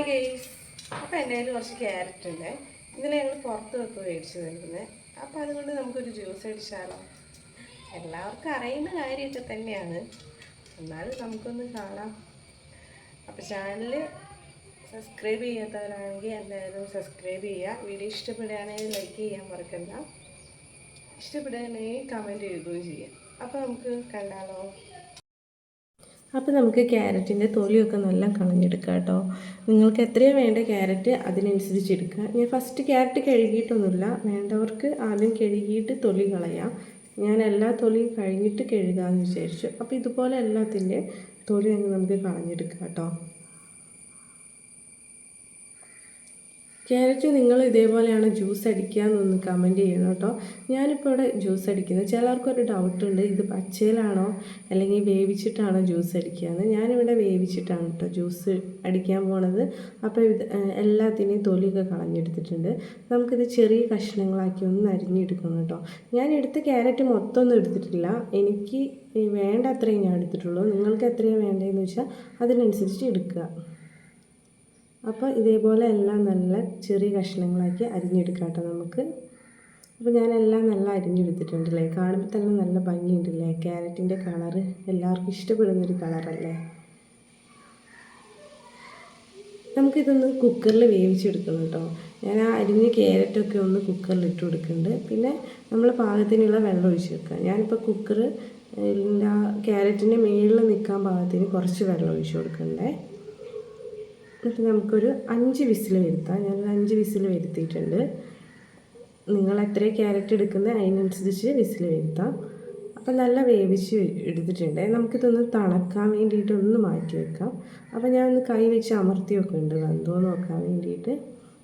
Hi guys അപ്പോൾ എന്റെ കയ്യിൽ കുറച്ച് ക്യാരറ്റ് ഉണ്ട്. ഇതിനെ ഞങ്ങൾ പുറത്ത് വെക്ക് മേടിച്ച് തരുന്നത് അപ്പോൾ അതുകൊണ്ട് നമുക്കൊരു ജ്യൂസ് അടിച്ചാലോ? എല്ലാവർക്കും അറിയുന്ന കാര്യമൊക്കെ തന്നെയാണ്. എന്നാലും നമുക്കൊന്ന് കാണാം. അപ്പോൾ ചാനൽ സബ്സ്ക്രൈബ് ചെയ്യാത്തവരാണെങ്കിൽ എന്തായാലും സബ്സ്ക്രൈബ് ചെയ്യുക. വീഡിയോ ഇഷ്ടപ്പെടുകയാണെങ്കിൽ ലൈക്ക് ചെയ്യാൻ മറക്കണ്ട. ഇഷ്ടപ്പെടുകയാണെങ്കിൽ കമന്റ് എഴുതുകയും ചെയ്യാം. അപ്പോൾ നമുക്ക് കണ്ടാലോ? അപ്പോൾ നമുക്ക് ക്യാരറ്റിന്റെ തൊലിയൊക്കെ നല്ല കളഞ്ഞെടുക്കാം കേട്ടോ. നിങ്ങൾക്ക് എത്രയാണ് വേണ്ട ക്യാരറ്റ് അതിനനുസരിച്ച് എടുക്കുക ഞാൻ ഫസ്റ്റ് ക്യാരറ്റ് കഴുകിയിട്ടൊന്നുമില്ല. വേണ്ടവർക്ക് ആദ്യം കഴുകിയിട്ട് തൊലി കളയാം. ഞാൻ എല്ലാ തൊലിയും കഴിഞ്ഞിട്ട് കഴുകാമെന്ന് വിചാരിച്ചു. അപ്പോൾ ഇതുപോലെ എല്ലാത്തിന്റെ തൊലി അങ്ങ് നമുക്ക് കളഞ്ഞെടുക്കാം കേട്ടോ. ക്യാരറ്റ് നിങ്ങൾ ഇതേപോലെയാണ് ജ്യൂസ് അടിക്കുക എന്നൊന്ന് കമന്റ് ചെയ്യണം കേട്ടോ. ഞാനിപ്പോൾ ഇവിടെ ജ്യൂസ് അടിക്കുന്നത് ചിലർക്കൊരു ഡൗട്ട് ഉണ്ട് ഇത് പച്ചയിലാണോ അല്ലെങ്കിൽ വേവിച്ചിട്ടാണോ ജ്യൂസ് അടിക്കുകയെന്ന് ഞാനിവിടെ വേവിച്ചിട്ടാണ് കേട്ടോ ജ്യൂസ് അടിക്കാൻ പോണത്. അപ്പോൾ ഇത് എല്ലാത്തിനെയും തൊലിയൊക്കെ കളഞ്ഞെടുത്തിട്ടുണ്ട്. നമുക്കിത് ചെറിയ കഷ്ണങ്ങളാക്കി ഒന്ന് അരിഞ്ഞെടുക്കണം കേട്ടോ. ഞാൻ എടുത്ത ക്യാരറ്റ് മൊത്തം ഒന്നും എടുത്തിട്ടില്ല. എനിക്ക് വേണ്ട അത്രയും ഞാൻ എടുത്തിട്ടുള്ളൂ. നിങ്ങൾക്ക് എത്രയാണ് വേണ്ടതെന്ന് വെച്ചാൽ അതിനനുസരിച്ച് എടുക്കുക. അപ്പോൾ ഇതേപോലെ എല്ലാം നല്ല ചെറിയ കഷ്ണങ്ങളാക്കി അരിഞ്ഞെടുക്കാം കേട്ടോ നമുക്ക്. അപ്പോൾ ഞാനെല്ലാം നല്ല അരിഞ്ഞെടുത്തിട്ടുണ്ടല്ലേ കാണുമ്പോൾ തന്നെ നല്ല ഭംഗിയുണ്ടല്ലേ ക്യാരറ്റിന്റെ കളറ് എല്ലാവർക്കും ഇഷ്ടപ്പെടുന്നൊരു കളറല്ലേ? നമുക്കിതൊന്ന് കുക്കറിൽ വേവിച്ചെടുക്കണം കേട്ടോ. ഞാൻ ആ അരിഞ്ഞ ക്യാരറ്റൊക്കെ ഒന്ന് കുക്കറിൽ ഇട്ട് കൊടുക്കുന്നുണ്ട് പിന്നെ നമ്മൾ പാകത്തിനുള്ള വെള്ളം ഒഴിച്ച് വെക്കുക ഞാനിപ്പോൾ കുക്കർ ആ ക്യാരറ്റിന്റെ മുകളിൽ നിൽക്കാൻ പാകത്തിന് കുറച്ച് വെള്ളം ഒഴിച്ച് കൊടുക്കണ്ടേ? എന്നിട്ട് നമുക്കൊരു അഞ്ച് വിസിൽ വരുത്താം. ഞാനൊരു അഞ്ച് വിസിൽ വരുത്തിയിട്ടുണ്ട്. നിങ്ങൾ എത്ര ക്യാരറ്റ് എടുക്കുന്നത് അതിനനുസരിച്ച് വിസിൽ വരുത്താം. അപ്പം നല്ല വേവിച്ച് എടുത്തിട്ടുണ്ട്. നമുക്കിതൊന്ന് തണക്കാൻ വേണ്ടിയിട്ട് ഒന്ന് മാറ്റി വെക്കാം. അപ്പം ഞാൻ ഒന്ന് കൈ വെച്ച് അമർത്തി വെക്കുന്നുണ്ട്. വെന്തോ നോക്കാൻ വേണ്ടിയിട്ട്.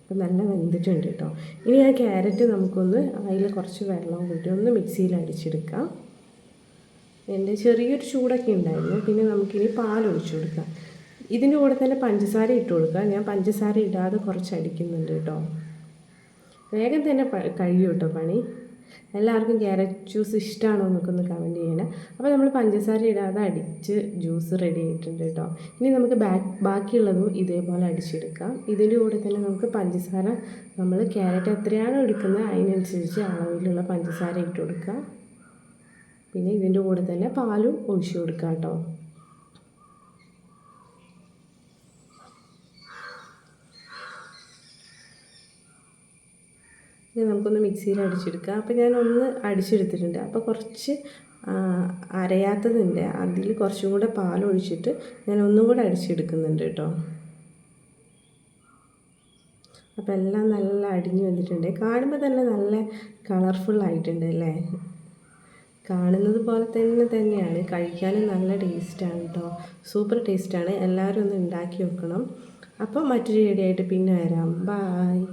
അപ്പം നല്ല വെന്തിട്ടുണ്ട് കേട്ടോ. ഇനി ആ ക്യാരറ്റ് നമുക്കൊന്ന് അതിൽ കുറച്ച് വെള്ളം കൂട്ടി ഒന്ന് മിക്സിയിൽ അടിച്ചെടുക്കാം. എന്റെ ചെറിയൊരു ചൂടൊക്കെ ഉണ്ടായിരുന്നു. പിന്നെ നമുക്കിനി പാൽ ഒഴിച്ചു കൊടുക്കാം. ഇതിന്റെ കൂടെ തന്നെ പഞ്ചസാര ഇട്ട് കൊടുക്കുക. ഞാൻ പഞ്ചസാര ഇടാതെ കുറച്ച് അടിക്കുന്നുണ്ട് കേട്ടോ. വേഗം തന്നെ കഴിയും കേട്ടോ പണി? എല്ലാവർക്കും ക്യാരറ്റ് ജ്യൂസ് ഇഷ്ടമാണോ എന്നൊക്കെ കമന്റ് ചെയ്യണേ. അപ്പോൾ നമ്മൾ പഞ്ചസാര ഇടാതെ അടിച്ച് ജ്യൂസ് റെഡി ആയിട്ടുണ്ട് കേട്ടോ. ഇനി നമുക്ക് ബാക്ക് ബാക്കിയുള്ളതും ഇതേപോലെ അടിച്ചെടുക്കാം. ഇതിന്റെ കൂടെ തന്നെ നമുക്ക് പഞ്ചസാര നമ്മൾ ക്യാരറ്റ് എത്രയാണോ എടുക്കുന്നത് അതിനനുസരിച്ച് അളവിലുള്ള പഞ്ചസാര ഇട്ട് കൊടുക്കുക. പിന്നെ ഇതിന്റെ കൂടെ തന്നെ പാലും ഒഴിച്ചു കൊടുക്കുക കേട്ടോ. ഇത് നമുക്കൊന്ന് മിക്സിയിൽ അടിച്ചെടുക്കാം. അപ്പോൾ ഞാൻ ഒന്ന് അടിച്ചെടുത്തിട്ടുണ്ട്. അപ്പോൾ കുറച്ച് അരയാത്തതിന്റെ അതിൽ കുറച്ചും കൂടെ പാൽ ഒഴിച്ചിട്ട് ഞാൻ ഒന്നും കൂടെ അടിച്ചെടുക്കുന്നുണ്ട് കേട്ടോ. അപ്പോൾ എല്ലാം നല്ല അടിഞ്ഞു വന്നിട്ടുണ്ട്. കാണുമ്പോൾ തന്നെ നല്ല കളർഫുൾ ആയിട്ടുണ്ട് അല്ലേ? കാണുന്നത് പോലെ തന്നെ തന്നെയാണ്. കഴിക്കാനും നല്ല ടേസ്റ്റാണ് കേട്ടോ. സൂപ്പർ ടേസ്റ്റാണ്. എല്ലാവരും ഒന്ന് ഉണ്ടാക്കി വെക്കണം അപ്പോൾ മറ്റൊരു വീഡിയോ പിന്നെ വരാം. ബായ്